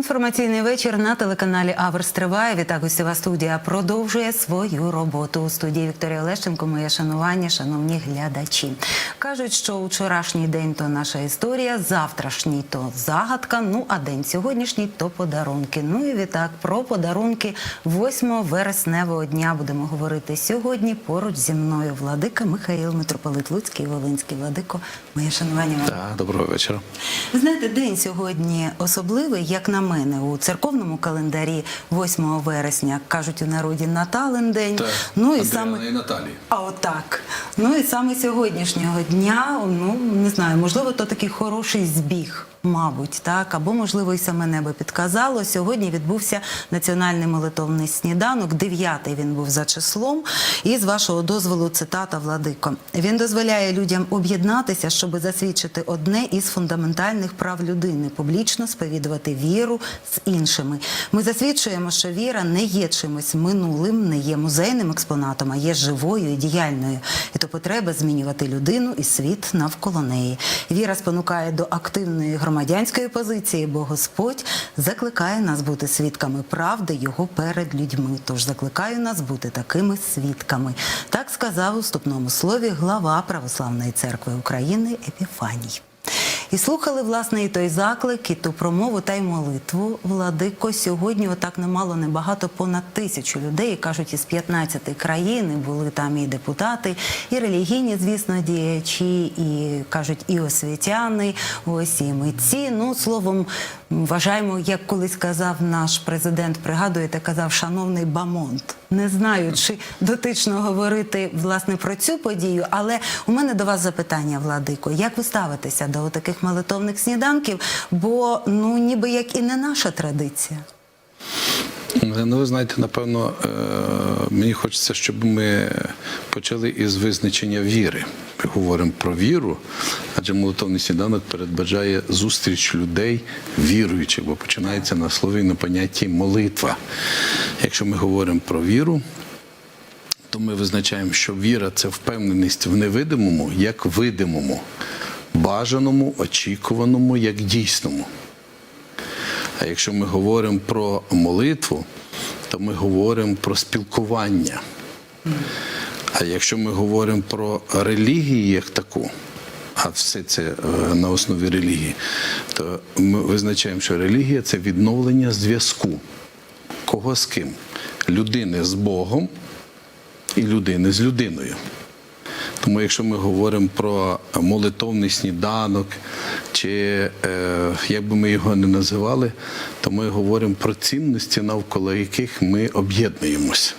Інформаційний вечір на телеканалі Аверс триває. Відтак гостєва студія продовжує свою роботу. У студії Вікторія Олещенко, моє шанування, шановні глядачі. Кажуть, що вчорашній день то наша історія, завтрашній то загадка. Ну а день сьогоднішній то подарунки. Ну і відтак про подарунки 8 вересневого дня будемо говорити сьогодні. Поруч зі мною владика Михаїл Митрополит Луцький, Волинський владико. Моє шанування. вам. Так, доброго вечора. Ви знаєте, день сьогодні особливий, як на мене, у церковному календарі 8 вересня кажуть у народі Натален день. Ну і саме і Наталії. а отак. Ну і саме сьогоднішнього дня, ну не знаю, можливо, то такий хороший збіг. Мабуть, так, або можливо, і саме небо підказало. Сьогодні відбувся національний молитовний сніданок. Дев'ятий він був за числом. І з вашого дозволу цитата Владико. Він дозволяє людям об'єднатися, щоб засвідчити одне із фундаментальних прав людини публічно сповідувати віру з іншими. Ми засвідчуємо, що віра не є чимось минулим, не є музейним експонатом, а є живою і діяльною. І то потреба змінювати людину і світ навколо неї. Віра спонукає до активної громадянської позиції, бо Господь закликає нас бути свідками правди Його перед людьми. Тож закликаю нас бути такими свідками. Так сказав у вступному слові глава Православної церкви України Епіфаній. І слухали власне і той заклик, і ту промову та й молитву. Владико сьогодні, отак немало небагато, понад тисячу людей кажуть із 15 країн. і Були там і депутати, і релігійні, звісно, діячі, і кажуть, і освітяни, ось і митці. Ну словом, вважаємо, як колись казав наш президент, пригадуєте, казав шановний Бамонт. Не знаю, чи дотично говорити власне про цю подію, але у мене до вас запитання, Владико. Як ви ставитеся до таких молитовних сніданків? Бо ну ніби як і не наша традиція. Ну, ви знаєте, напевно, е, мені хочеться, щоб ми почали із визначення віри. Ми говоримо про віру, адже молитовний сніданок передбачає зустріч людей віруючих, бо починається на слові на понятті молитва. Якщо ми говоримо про віру, то ми визначаємо, що віра це впевненість в невидимому, як видимому, бажаному, очікуваному, як дійсному. А якщо ми говоримо про молитву, то ми говоримо про спілкування. А якщо ми говоримо про релігію як таку, а все це е, на основі релігії, то ми визначаємо, що релігія це відновлення зв'язку. Кого з ким? Людини з Богом і людини з людиною. Тому, якщо ми говоримо про молитовний сніданок, чи е, як би ми його не називали, то ми говоримо про цінності, навколо яких ми об'єднуємося.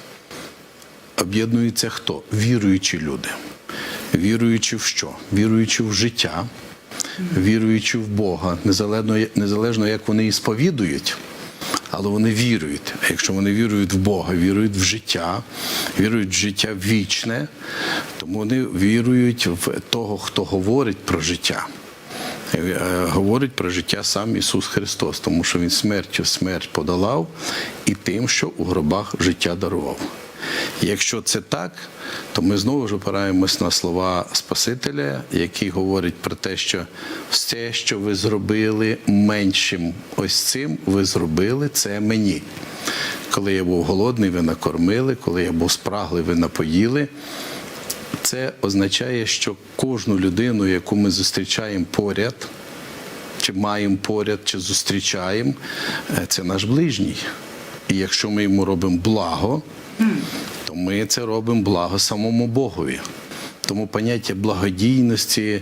Об'єднуються хто? Віруючі люди. Віруючи в що? Віруючи в життя, віруючи в Бога, незалежно, незалежно як вони і сповідують. Але вони вірують. А якщо вони вірують в Бога, вірують в життя, вірують в життя вічне, тому вони вірують в того, хто говорить про життя. Е, Говорить про життя сам Ісус Христос, тому що Він смертю смерть подолав і тим, що у гробах життя дарував. Якщо це так, то ми знову ж опираємось на слова Спасителя, який говорить про те, що все, що ви зробили меншим, ось цим ви зробили це мені. Коли я був голодний, ви накормили, коли я був спраглий, ви напоїли. Це означає, що кожну людину, яку ми зустрічаємо поряд, чи маємо поряд, чи зустрічаємо, е, це наш ближній. І якщо ми йому робимо благо, то ми це робимо благо самому Богові. Тому поняття благодійності,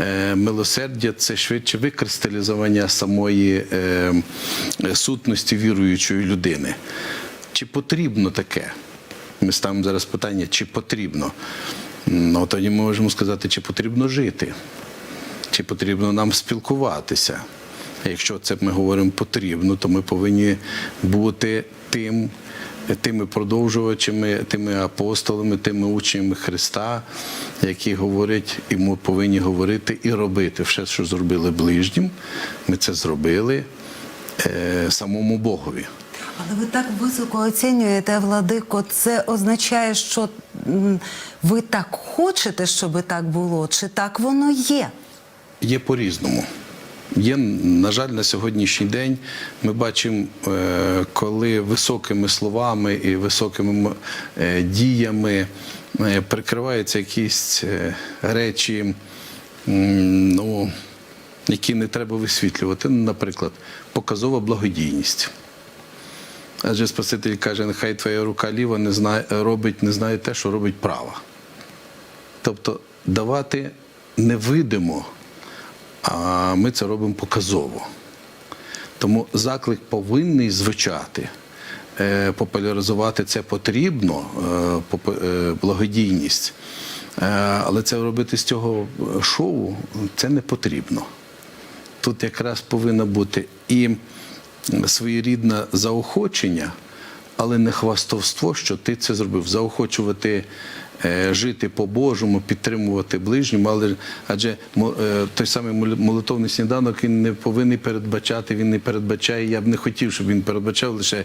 е, милосердя це швидше викристалізування самої е, сутності віруючої людини. Чи потрібно таке? Ми ставимо зараз питання, чи потрібно. Ну, тоді ми можемо сказати, чи потрібно жити, чи потрібно нам спілкуватися. Якщо це ми говоримо потрібно, то ми повинні бути тим, тими продовжувачами, тими апостолами, тими учнями Христа, які говорять, і ми повинні говорити і робити все, що зробили ближнім. Ми це зробили е, самому Богові. Але ви так високо оцінюєте, Владико, це означає, що ви так хочете, щоб так було, чи так воно є? Є по-різному. Є, на жаль, на сьогоднішній день ми бачимо, е, коли високими словами і високими е, діями е, прикриваються якісь речі, ну, які не треба висвітлювати. Наприклад, показова благодійність. Адже Спаситель каже, нехай твоя рука ліва не знає, робить, не знає те, що робить права. Тобто давати невидимо, а ми це робимо показово. Тому заклик повинний звучати. Е, Популяризувати це потрібно, е, е, благодійність. Але це робити з цього шоу це не потрібно. Тут якраз повинно бути і своєрідне заохочення, але не хвастовство, що ти це зробив. Заохочувати е, жити по-божому, підтримувати ближньому, але адже е, той самий молитовний сніданок він не повинен передбачати, він не передбачає. Я б не хотів, щоб він передбачав лише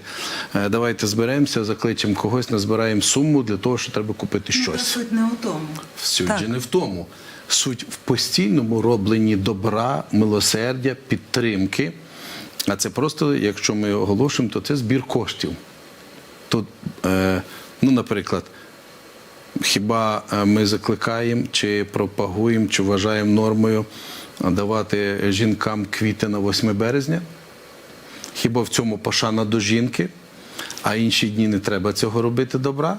е, давайте зберемося, закличемо когось, назбираємо суму для того, що треба купити Ну, щось. суть не у тому. Суть же не в тому. Суть в постійному робленні добра, милосердя, підтримки. А це просто, якщо ми оголошуємо, то це збір коштів. Тут, е, ну, наприклад, хіба е, ми закликаємо чи пропагуємо, чи вважаємо нормою давати жінкам квіти на 8 березня? Хіба в цьому пошана до жінки, а інші дні не треба цього робити добра?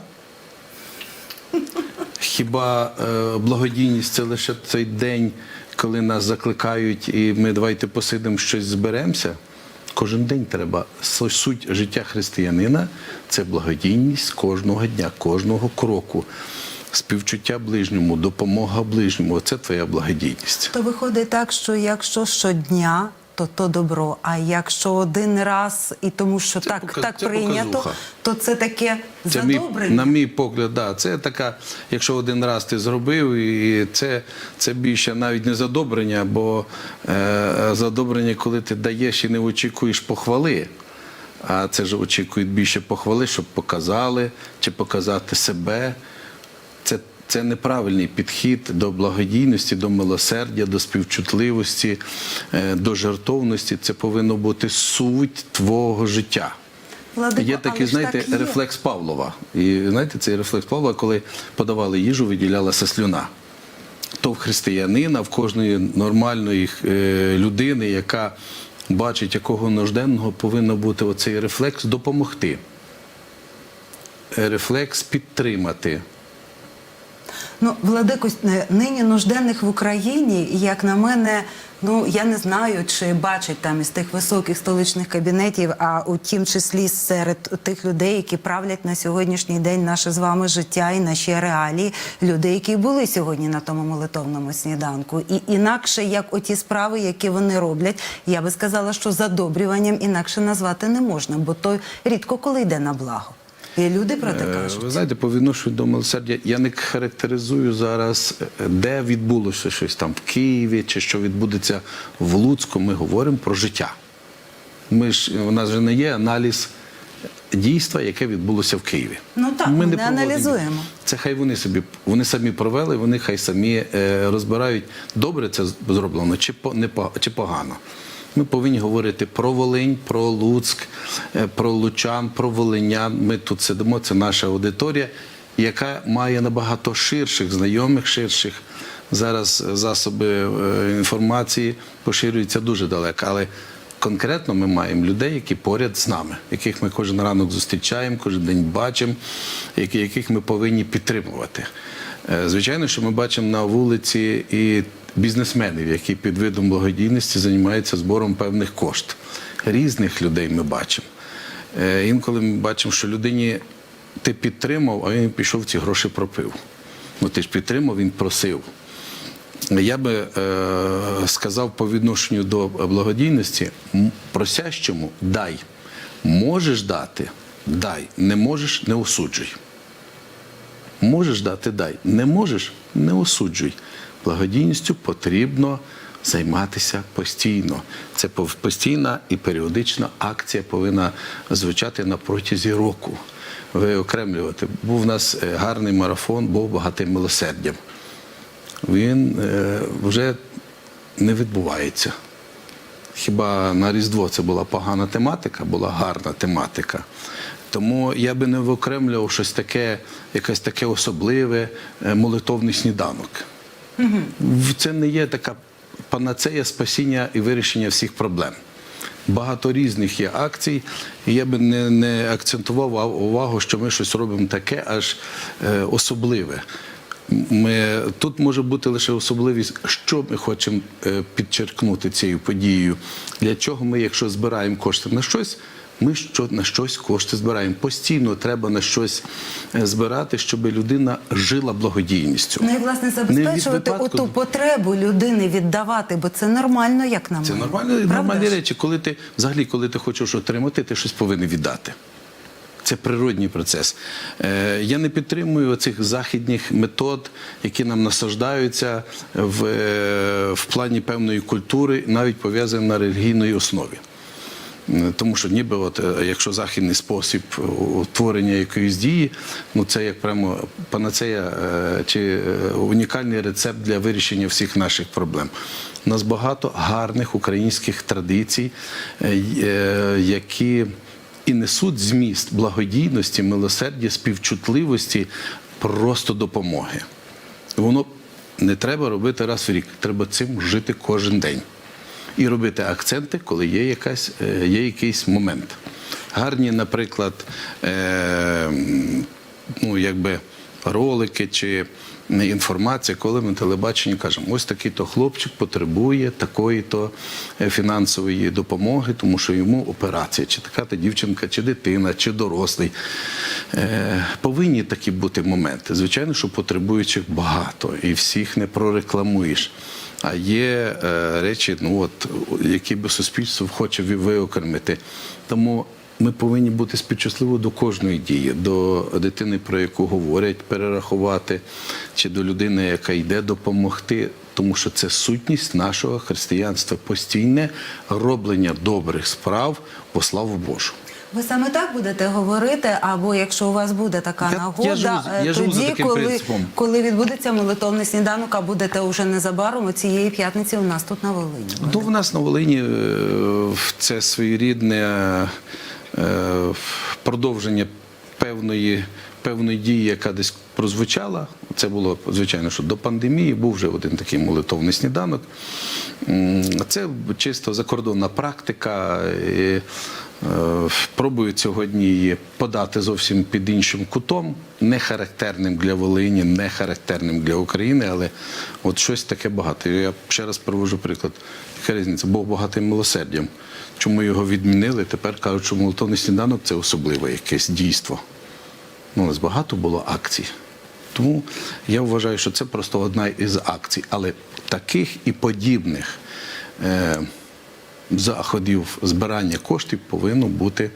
Хіба е, благодійність це лише цей день, коли нас закликають, і ми давайте посидимо щось зберемося? Кожен день треба. Суть життя християнина це благодійність кожного дня, кожного кроку. Співчуття ближньому, допомога ближньому це твоя благодійність. То виходить так, що якщо щодня, то то добро. А якщо один раз і тому, що Це так, пока- так це прийнято, показуха. то це таке Це мій, задобрення. на мій погляд, да, це така, якщо один раз ти зробив, і це, це більше навіть не задобрення, бо е, задобрення, коли ти даєш і не очікуєш похвали. А це ж очікують більше похвали, щоб показали чи показати себе. Це, неправильний підхід до благодійності, до милосердя, до співчутливості, е, до жертовності. Це повинно бути суть твого життя. Владико, Є такий, знаєте, так рефлекс Павлова. І знаєте, цей рефлекс Павлова, коли подавали їжу, виділялася слюна. То в християнина, в кожної нормальної е, людини, яка бачить якого нужденного, повинен бути оцей рефлекс допомогти. Рефлекс підтримати. Ну, Владико, е, нині нужденних в Україні, як на мене, ну я не знаю, чи бачать там із тих високих столичних кабінетів, а у тім числі серед тих людей, які правлять на сьогоднішній день наше з вами життя і наші реалії, люди, які були сьогодні на тому молитовному сніданку. І інакше, як оті справи, які вони роблять, я би сказала, що задобрюванням інакше назвати не можна, бо то рідко коли йде на благо. І люди про те Е, кажуть. Ви знаєте, по відношенню до милосердя я не характеризую зараз, е, де відбулося щось там в Києві чи що відбудеться в Луцьку. Ми говоримо про життя. Ми ж у нас же не є аналіз дійства, яке відбулося в Києві. Ну так, ми не проводимо. аналізуємо. Це хай вони собі вони самі провели, вони хай самі е, розбирають, добре це зроблено чи по не чи погано. Ми повинні говорити про Волинь, про Луцьк, е, про Лучан, про Волинян. Ми тут сидимо, це наша аудиторія, яка має набагато ширших знайомих, ширших. Зараз засоби е, інформації поширюються дуже далеко. Але конкретно ми маємо людей, які поряд з нами, яких ми кожен ранок зустрічаємо, кожен день бачимо, яких ми повинні підтримувати. Е, Звичайно, що ми бачимо на вулиці і бізнесменів, які під видом благодійності займаються збором певних кошт. Різних людей ми бачимо. Е, Інколи ми бачимо, що людині ти підтримав, а він пішов ці гроші пропив. Ну ти ж підтримав, він просив. Я би е, сказав по відношенню до благодійності, просящому дай. Можеш дати, дай. Не можеш, не осуджуй. Можеш дати, дай. Не можеш, не осуджуй. Благодійністю потрібно займатися постійно. Це постійна і періодична акція повинна звучати на протязі року. Виокремлювати. Був у нас е, гарний марафон, був багатим милосердям. Він е, вже не відбувається. Хіба на Різдво це була погана тематика, була гарна тематика. Тому я би не виокремлював щось таке, якесь таке особливе е, молитовний сніданок. Це не є така панацея спасіння і вирішення всіх проблем. Багато різних є акцій, і я би не, не акцентував увагу, що ми щось робимо таке аж е, особливе. Ми, тут може бути лише особливість, що ми хочемо е, підчеркнути цією подією. Для чого ми, якщо збираємо кошти на щось, ми що, на щось кошти збираємо. Постійно треба на щось е, збирати, щоб людина жила благодійністю. Ну і власне забезпечувати випадку. оту потребу людини віддавати, бо це нормально, як на Це Правда нормальні речі. Коли ти взагалі, коли ти хочеш отримати, ти щось повинен віддати. Це природній процес. Е, я не підтримую цих західних метод, які нам насаждаються в, е, в плані певної культури, навіть пов'язані на релігійній основі. Тому що ніби, от, е, якщо західний спосіб утворення якоїсь дії, ну це як прямо панацея е, чи е, унікальний рецепт для вирішення всіх наших проблем. У нас багато гарних українських традицій, які і несуть зміст благодійності, милосердя, співчутливості, просто допомоги. Воно не треба робити раз в рік, треба цим жити кожен день. І робити акценти, коли є, якась, е, є якийсь момент. Гарні, наприклад, е, ну, якби ролики чи інформація, коли ми телебаченні кажемо, ось такий-то хлопчик потребує такої-то е, фінансової допомоги, тому що йому операція, чи така-то дівчинка, чи дитина, чи дорослий. Е, Повинні такі бути моменти. Звичайно, що потребуючих багато, і всіх не прорекламуєш. А є е, речі, ну от які би суспільство хоче виокремити. Тому ми повинні бути співчутливі до кожної дії, до дитини, про яку говорять, перерахувати, чи до людини, яка йде допомогти. Тому що це сутність нашого християнства, постійне роблення добрих справ по славу Божу. Ви саме так будете говорити, або якщо у вас буде така Я- нагода, я живу е, я живу тоді, таким коли, принципом. коли відбудеться молитовний сніданок, а будете вже незабаром цієї п'ятниці у нас тут на Волині. Ну, в нас на Волині е, це своєрідне е, продовження певної, певної дії, яка десь прозвучала. Це було, звичайно, що до пандемії був вже один такий молитовний сніданок. Це чисто закордонна практика. Пробують сьогодні її подати зовсім під іншим кутом, не характерним для Волині, не характерним для України, але от щось таке багато. І Я ще раз привожу приклад. Яка різниця? Бог багатий милосердям. Чому його відмінили? Тепер кажуть, що молитовний сніданок це особливе якесь дійство. Ну, у нас багато було акцій. Тому я вважаю, що це просто одна із акцій. Але таких і подібних е, заходів збирання коштів повинно бути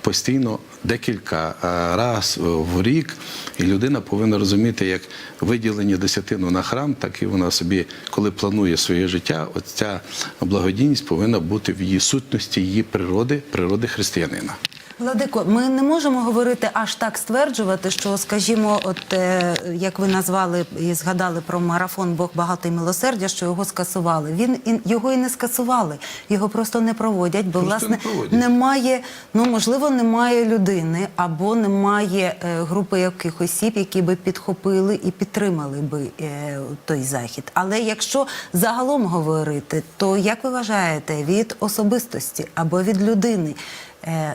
постійно декілька разів раз в рік. І людина повинна розуміти, як виділення десятину на храм, так і вона собі, коли планує своє життя, оця благодійність повинна бути в її сутності, її природи, природи християнина. Владико, ми не можемо говорити аж так стверджувати, що, скажімо, от е, як ви назвали і згадали про марафон Бог багатий милосердя, що його скасували. Він і його і не скасували, його просто не проводять, бо Просто власне не проводять. немає, ну можливо, немає людини або немає е, групи яких осіб, які би підхопили і підтримали би е, той захід. Але якщо загалом говорити, то як ви вважаєте, від особистості або від людини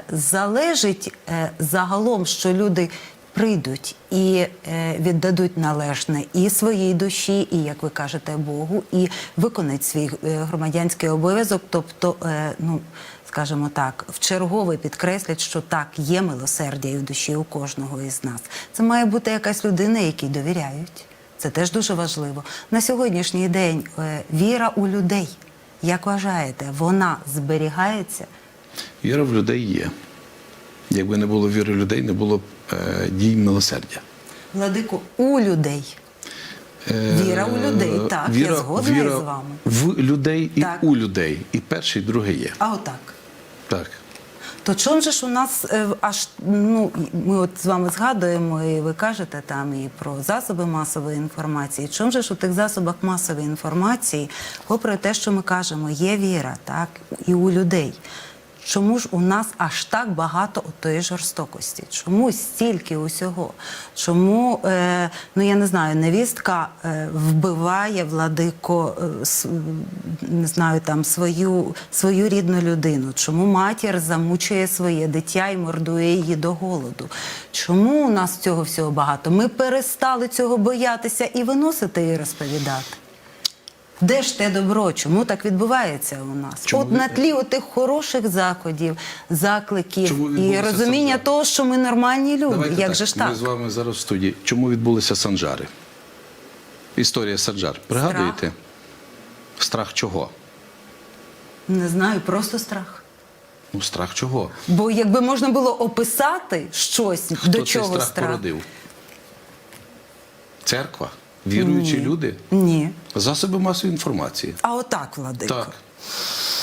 залежить е, загалом, що люди прийдуть і е, віддадуть належне і своїй душі, і як ви кажете, Богу, і виконають свій е, громадянський обов'язок, тобто, е, ну скажімо так, в чергове підкреслять, що так є милосердя і в душі у кожного із нас. Це має бути якась людина, якій довіряють. Це теж дуже важливо. На сьогоднішній день е, віра у людей. Як вважаєте, вона зберігається? Віра в людей є. Якби не було віри в людей, не було б е, дій милосердя. Владику, у людей. Е, Віра у людей, так, я згодна віра із вами. В людей і Так. у людей. І перше, і друге є. А отак. Так. То чому же ж у нас е, аж ну ми от з вами згадуємо, і ви кажете там і про засоби масової інформації. Чому же ж у тих засобах масової інформації, попри те, що ми кажемо, є віра, так і у людей. Чому ж у нас аж так багато тої жорстокості? Чому стільки усього? Чому, е, ну я не знаю, невістка е, вбиває владико, е, с- не знаю, там свою, свою рідну людину? Чому матір замучує своє дитя і мордує її до голоду? Чому у нас цього всього багато? Ми перестали цього боятися і виносити і розповідати. Де ж те добро? Чому так відбувається у нас? Чому От на тлі отих хороших заходів, закликів Чому і розуміння це? того, що ми нормальні люди. Давайте Як так, же ж Ми з вами зараз в студії. Чому відбулися Санжари? Історія Санжар. Пригадуєте? Страх чого? Не знаю, просто страх. Ну, страх чого? Бо якби можна було описати щось, Хто до цей чого страх, страх. породив? Церква? Віруючі Ні. люди? Ні. Засоби масової інформації. А отак, владико. Так.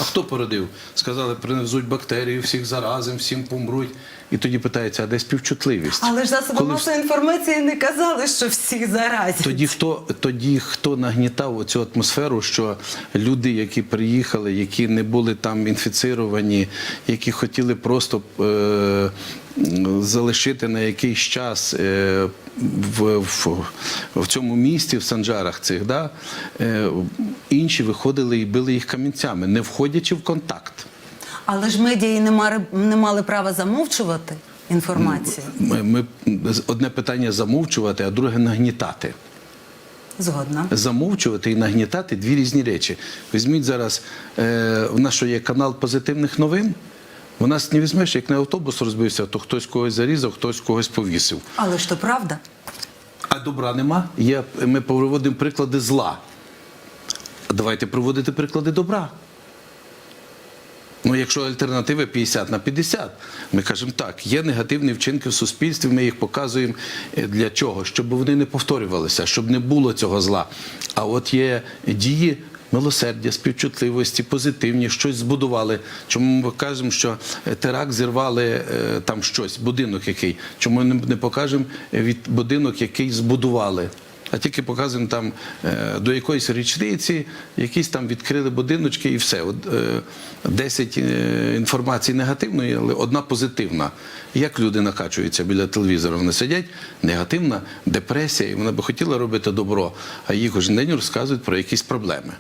А хто породив? Сказали, принесуть бактерії, всіх заразим, всім помруть. І тоді питається, а де співчутливість? Але ж засоби Коли масової інформації не казали, що всіх заразять. Тоді хто тоді хто нагнітав цю атмосферу, що люди, які приїхали, які не були там інфіцировані, які хотіли просто е, залишити на якийсь час е, в, в, в цьому місті, в Санджарах цих, да, е, інші виходили і били їх камінцями, не входячи в контакт. Але ж медіа не мали, не мали права замовчувати інформацію. Ми, ми одне питання замовчувати, а друге нагнітати. Згодна. замовчувати і нагнітати дві різні речі. Візьміть зараз, е, в нас що є канал позитивних новин. У нас не візьмеш, як на автобус розбився, то хтось когось зарізав, хтось когось повісив. Але ж то правда. А добра нема. Є, ми проводимо приклади зла. Давайте проводити приклади добра. Ну, якщо альтернатива 50 на 50, ми кажемо так, є негативні вчинки в суспільстві, ми їх показуємо е, для чого? Щоб вони не повторювалися, щоб не було цього зла. А от є дії милосердя, співчутливості, позитивні, щось збудували. Чому ми кажемо, що е, теракт зірвали е, там щось, будинок який? Чому не не покажемо від будинок, який збудували? А тільки показуємо там е, до якоїсь річниці, якісь там відкрили будиночки і все. От, е, 10 е, інформацій негативної, але одна позитивна. Як люди накачуються біля телевізора? Вони сидять, негативна депресія, і вона би хотіла робити добро, а їй кожен день розказують про якісь проблеми.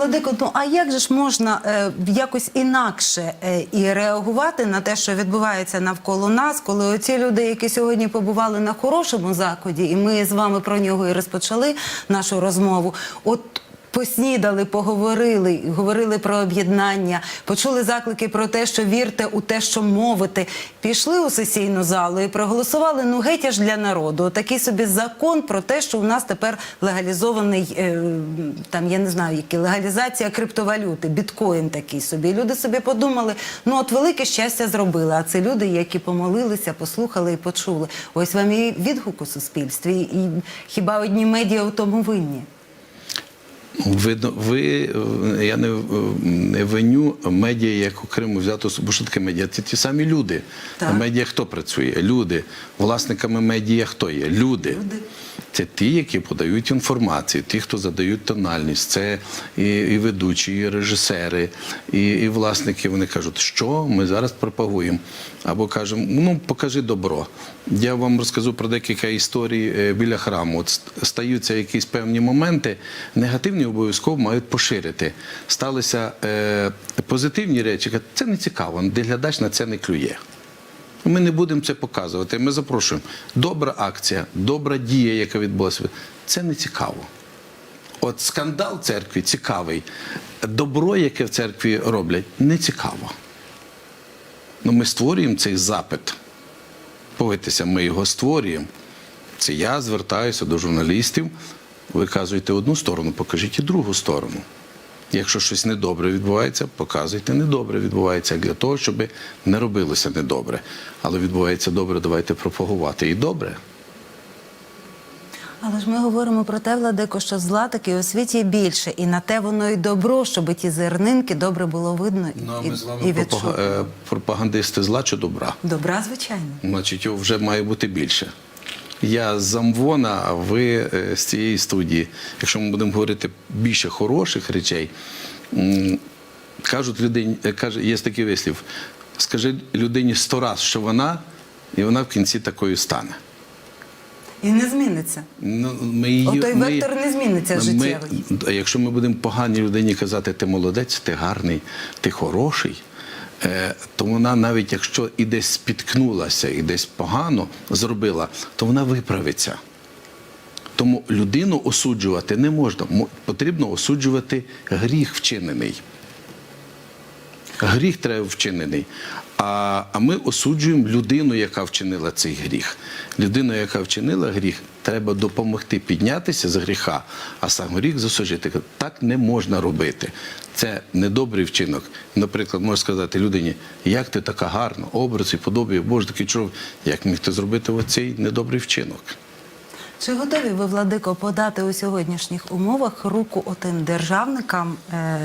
Владико, ну а як же ж можна е, якось інакше е, і реагувати на те, що відбувається навколо нас, коли оці люди, які сьогодні побували на хорошому заході, і ми з вами про нього і розпочали нашу розмову, от. Поснідали, поговорили, говорили про об'єднання, почули заклики про те, що вірте у те, що мовите. Пішли у сесійну залу і проголосували ну геть аж для народу. Такий собі закон про те, що у нас тепер легалізований е, там, я не знаю, які легалізація криптовалюти, біткоін такий собі. Люди собі подумали, ну от велике щастя зробили. А це люди, які помолилися, послухали і почули. Ось вам і відгук у суспільстві. І хіба одні медіа у тому винні? Видно, ви е, я не, е, не виню медіа як окремо взято, бо що таке медіа? Це ті самі люди. Так. На медіа хто працює? Люди. Власниками медіа хто є? Люди. Люди. Це ті, які подають інформацію, ті, хто задають тональність, це і, і ведучі, і режисери, і, і власники. Вони кажуть, що ми зараз пропагуємо. Або кажемо, ну покажи добро. Я вам розкажу про декілька історій е, біля храму. От стаються якісь певні моменти, негативні обов'язково мають поширити. Сталися е, позитивні речі, це не цікаво, глядач на це не клює. Ми не будемо це показувати. Ми запрошуємо. Добра акція, добра дія, яка відбулася. Це не цікаво. От скандал церкві цікавий. Добро, яке в церкві роблять, не цікаво. Ну, ми створюємо цей запит. Повитися, ми його створюємо. Це я звертаюся до журналістів. Ви кажете одну сторону, покажіть і другу сторону. Якщо щось недобре відбувається, показуйте недобре відбувається для того, щоб не робилося недобре. Але відбувається добре, давайте пропагувати і добре. Але ж ми говоримо про те, Владико, що зла таки у світі більше, і на те воно й добро, щоб ті зернинки добре було видно Ну, а і, ми з вами відчути. пропага- е, пропагандисти зла чи добра. Добра, звичайно. Значить, його вже має бути більше. Я з Амвона, а ви е, з цієї студії. Якщо ми будемо говорити більше хороших речей, кажуть людині, е, каже, є такий вислів: скажи людині сто раз, що вона, і вона в кінці такою стане. І не зміниться. Ну, ми її, Отой ми- вектор не зміниться ми- життєвий. а якщо ми будемо поганій людині казати, ти молодець, ти гарний, ти хороший, то вона навіть якщо і десь спіткнулася, і десь погано зробила, то вона виправиться. Тому людину осуджувати не можна. Потрібно осуджувати гріх вчинений. Гріх треба вчинений. А, а ми осуджуємо людину, яка вчинила цей гріх. Людину, яка вчинила гріх, треба допомогти піднятися з гріха, а сам гріх засуджити. Так не можна робити. Це недобрий вчинок. Наприклад, можна сказати людині, як ти така гарна, образ і подобає, Боже, такий чоловік, як міг ти зробити оцей недобрий вчинок? Чи готові ви, Владико, подати у сьогоднішніх умовах руку отим державникам? Е,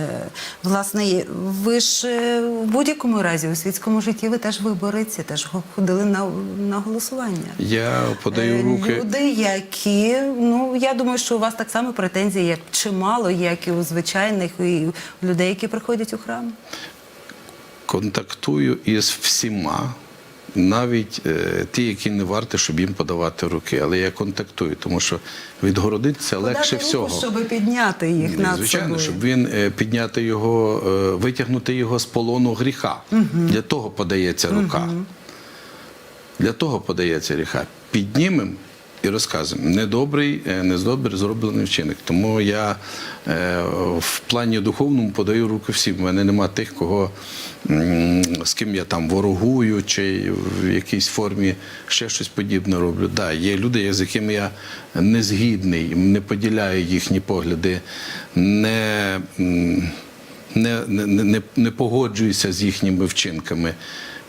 власне, ви ж е, в будь-якому разі у світському житті ви теж виборці, теж ходили на, на голосування. Я подаю Е, руки. Люди, які, ну я думаю, що у вас так само претензії, як чимало, як і у звичайних і у людей, які приходять у храм. контактую із всіма, навіть е, ті, які не варті, щоб їм подавати руки. Але я контактую, тому що відгородитися легше Подати руку, всього. щоб підняти їх над Звичайно, собою. щоб він е, підняти його, е, витягнути його з полону гріха. Для того подається рука. Для того подається гріха. Піднімемо і розказуємо. Недобрий, е, недобрий зроблений вчинок. Тому я е, в плані духовному подаю руки всім. У мене нема тих, кого з ким я там ворогую, чи в якійсь формі ще щось подібне роблю. Да, є люди, з якими я не згідний, не поділяю їхні погляди, не. не, не, не, не погоджуюся з їхніми вчинками.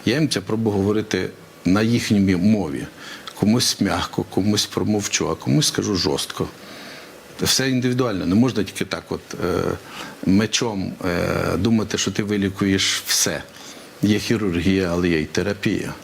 Я їм це пробую говорити на їхній мові. Комусь м'яко, комусь промовчу, а комусь скажу жорстко. Все індивідуально, не можна тільки так, от е, мечом е, думати, що ти вилікуєш все. Є хірургія, але є й терапія.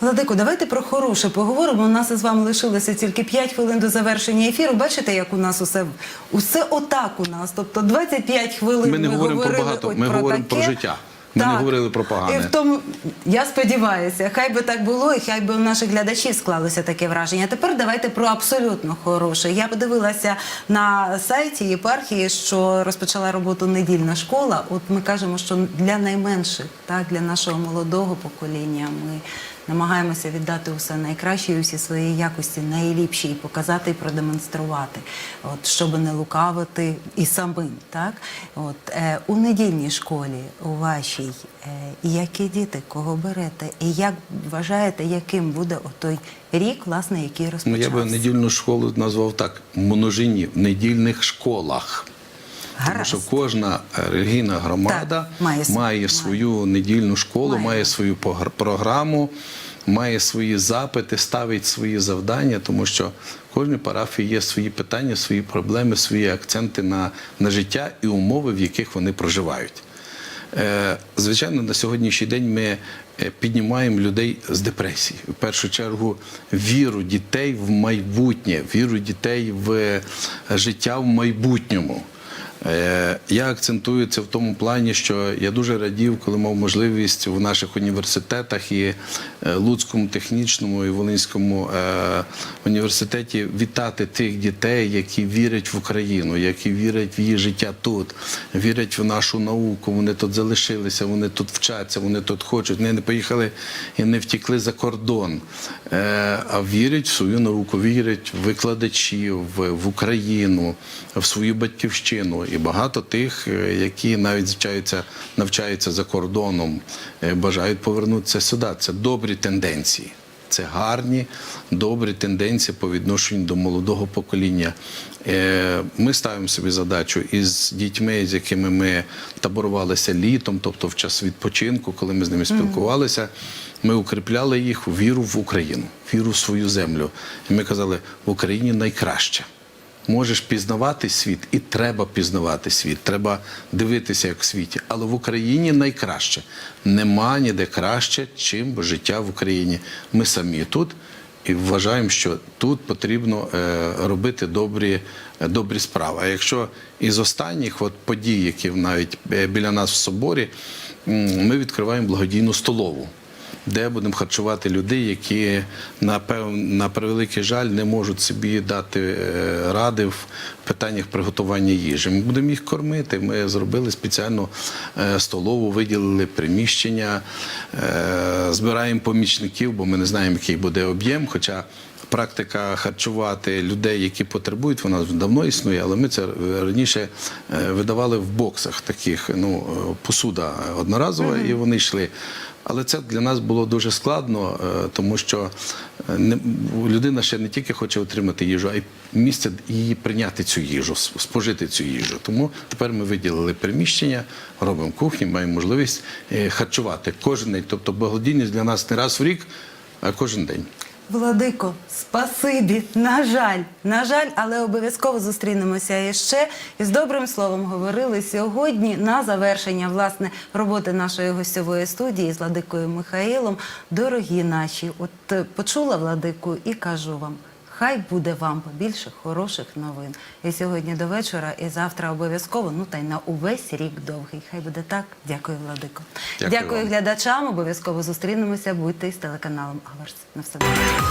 Владико, давайте про хороше поговоримо. У нас із вами лишилося тільки 5 хвилин до завершення ефіру. Бачите, як у нас усе усе отак у нас. Тобто 25 хвилин Ми не говоримо про багато, ми про говоримо таке. про життя. Ми не говорили про погане. І в тому я сподіваюся, хай би так було, і хай би у наших глядачів склалося таке враження. Тепер давайте про абсолютно хороше. Я подивилася на сайті єпархії, що розпочала роботу недільна школа. От ми кажемо, що для найменших, так для нашого молодого покоління, ми намагаємося віддати усе найкраще і усі свої якості найліпші і показати і продемонструвати, от щоб не лукавити і самим. Так, от е, у недільній школі у вашій, е, які діти, кого берете, і як вважаєте, яким буде отой рік, власне, який Ну, я би недільну школу назвав так: множині в недільних школах. Тому що кожна е, релігійна громада Так, має має, свою- недільну школу, Має. має, свою програму, має свої запити, ставить свої завдання, тому що в кожній парафії є свої питання, свої проблеми, свої акценти на, на життя і умови, в яких вони проживають. Е, Звичайно, на сьогоднішній день ми е, піднімаємо людей з депресії. В першу чергу віру дітей в майбутнє, віру дітей в життя в майбутньому. Е, Я акцентую це в тому плані, що я дуже радів, коли мав можливість в наших університетах і е, Луцькому технічному і Волинському е, університеті вітати тих дітей, які вірять в Україну, які вірять в її життя тут, вірять в нашу науку. Вони тут залишилися, вони тут вчаться, вони тут хочуть. Вони не поїхали і не втікли за кордон, а вірять в свою науку, вірять в викладачів, в Україну, в свою батьківщину. І багато тих, е, які навіть навчаються, навчаються за кордоном, е, бажають повернутися сюди. Це добрі тенденції. Це гарні, добрі тенденції по відношенню до молодого покоління. Е, Ми ставимо собі задачу із дітьми, з якими ми таборувалися літом, тобто в час відпочинку, коли ми з ними спілкувалися. Ми укріпляли їх у віру в Україну, віру в свою землю. І ми казали, в Україні найкраще. Можеш пізнавати світ, і треба пізнавати світ. Треба дивитися, як в світі. Але в Україні найкраще. Нема ніде краще, чим життя в Україні. Ми самі тут і вважаємо, що тут потрібно е, робити добрі, е, добрі справи. А якщо із останніх от подій, які навіть е, біля нас в соборі, ми відкриваємо благодійну столову де будемо харчувати людей, які на превеликий жаль не можуть собі дати е, ради в питаннях приготування їжі. Ми будемо їх кормити. Ми зробили спеціальну е, столову, виділили приміщення, е, збираємо помічників, бо ми не знаємо, який буде об'єм. Хоча Практика харчувати людей, які потребують, вона давно існує, але ми це раніше видавали в боксах таких, ну, посуда одноразова, і вони йшли. Але це для нас було дуже складно, е, тому що е, людина ще не тільки хоче отримати їжу, а й місце її прийняти цю їжу, спожити цю їжу. Тому тепер ми виділили приміщення, робимо кухню, маємо можливість е, харчувати кожен день. Тобто благодійність для нас не раз в рік, а кожен день. Владико, спасибі. На жаль, на жаль, але обов'язково зустрінемося іще. І з добрим словом говорили сьогодні на завершення власне роботи нашої гостьової студії з Владикою Михаїлом. Дорогі наші, от е, почула Владику і кажу вам. Хай буде вам побільше хороших новин. І сьогодні до вечора, і завтра обов'язково, ну та й на увесь рік довгий. Хай буде так. Дякую, Владико. Дякую Дякую глядачам. Обов'язково зустрінемося. Будьте із телеканалом Аверс. На все добре.